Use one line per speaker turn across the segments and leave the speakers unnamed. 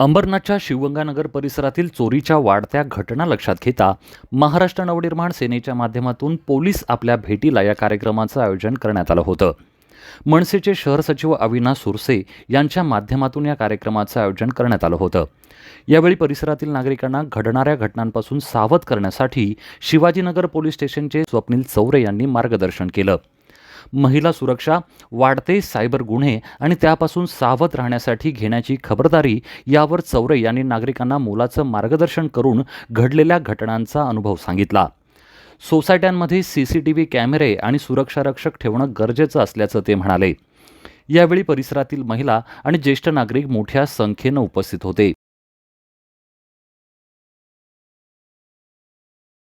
अंबरनाथच्या शिवगंगानगर परिसरातील चोरीच्या वाढत्या घटना लक्षात घेता महाराष्ट्र नवनिर्माण सेनेच्या माध्यमातून पोलीस आपल्या भेटीला या कार्यक्रमाचं आयोजन करण्यात आलं होतं. मनसेचे शहर सचिव अविनाश सुरसे यांच्या माध्यमातून या कार्यक्रमाचं आयोजन करण्यात आलं होतं. यावेळी परिसरातील नागरिकांना घडणाऱ्या घटनांपासून सावध करण्यासाठी शिवाजीनगर पोलीस स्टेशनचे स्वप्नील चौरे यांनी मार्गदर्शन केलं. महिला सुरक्षा वाढते सायबर गुन्हे आणि त्यापासून सावध राहण्यासाठी घेण्याची खबरदारी यावर चौरे यांनी नागरिकांना मोलाचं मार्गदर्शन करून घडलेल्या घटनांचा अनुभव सांगितला. सोसायट्यांमध्ये सी सी टी व्ही कॅमेरे आणि सुरक्षारक्षक ठेवणं गरजेचं असल्याचं ते म्हणाले. यावेळी परिसरातील महिला आणि ज्येष्ठ नागरिक मोठ्या संख्येनं उपस्थित होते.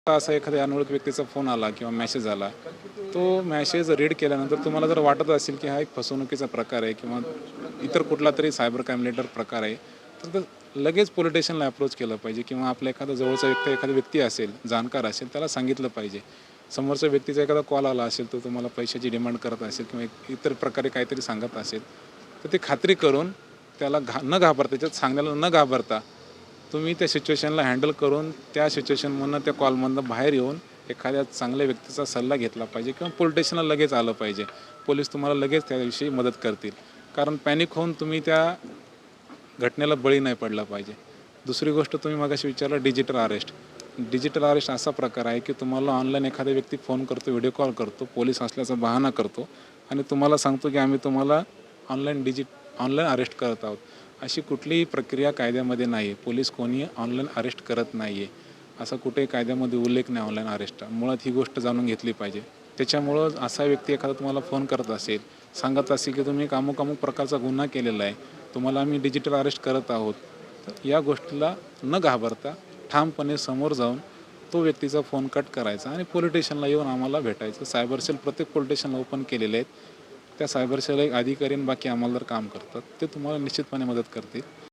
असा एखाद्या अनोळख व्यक्तीचा फोन आला किंवा मेसेज आला तो मेसेज रीड केल्यानंतर तुम्हाला जर वाटत असेल की हा एक फसवणुकीचा प्रकार आहे किंवा इतर कुठला तरी सायबर क्राईम प्रकार आहे तर लगेच पोलिटिशनला अप्रोच केलं पाहिजे किंवा आपला एखादा जवळचा व्यक्ती एखादा व्यक्ती असेल जाणकार असेल त्याला सांगितलं पाहिजे. समोरच्या व्यक्तीचा एखादा कॉल आला असेल तो तुम्हाला पैशाची डिमांड करत असेल किंवा इतर प्रकारे काहीतरी सांगत असेल तर ते खात्री करून त्याला घा न घाबरता त्याच्यात सांगण्याला न घाबरता तुम्ही त्या सिच्युएशनला हँडल करून त्या सिच्युएशनमधनं त्या कॉलमधनं बाहेर येऊन एखाद्या चांगल्या व्यक्तीचा सल्ला घेतला पाहिजे किंवा पोलीस स्टेशनला लगेच आलं पाहिजे. पोलीस तुम्हाला लगेच त्याविषयी मदत करतील. कारण पॅनिक होऊन तुम्ही त्या घटनेला बळी नाही पडला पाहिजे. दुसरी गोष्ट तुम्ही मगाशी विचारलं डिजिटल अरेस्ट डिजिटल अरेस्ट असा प्रकार आहे की तुम्हाला ऑनलाईन एखादा व्यक्ती फोन करतो व्हिडिओ कॉल करतो पोलीस असल्याचा बहाणा करतो आणि तुम्हाला सांगतो की आम्ही तुम्हाला ऑनलाईन डिजिट ऑनलाईन अरेस्ट करत आहोत. अशी कुठलीही प्रक्रिया कायद्यामध्ये नाही आहे पोलीस कोणी ऑनलाईन अरेस्ट करत नाही आहे असा कुठेही कायद्यामध्ये उल्लेख नाही ऑनलाईन अरेस्ट मुळात ही गोष्ट जाणून घेतली पाहिजे. त्याच्यामुळं असा व्यक्ती एखादा तुम्हाला फोन करत असेल सांगत असेल की तुम्ही एक अमुक अमुक प्रकारचा गुन्हा केलेला आहे तुम्हाला आम्ही डिजिटल अरेस्ट करत आहोत तर या गोष्टीला न घाबरता ठामपणे समोर जाऊन तो व्यक्तीचा फोन कट करायचा आणि पोलीस स्टेशनला येऊन आम्हाला भेटायचं. सायबर सेल प्रत्येक पोलीस स्टेशनला ओपन केलेले आहेत. त्या सायबर सेल एक अधिकारी आणि बाकी अंमलदार काम करतात ते तुम्हाला निश्चितपणे मदत करतील.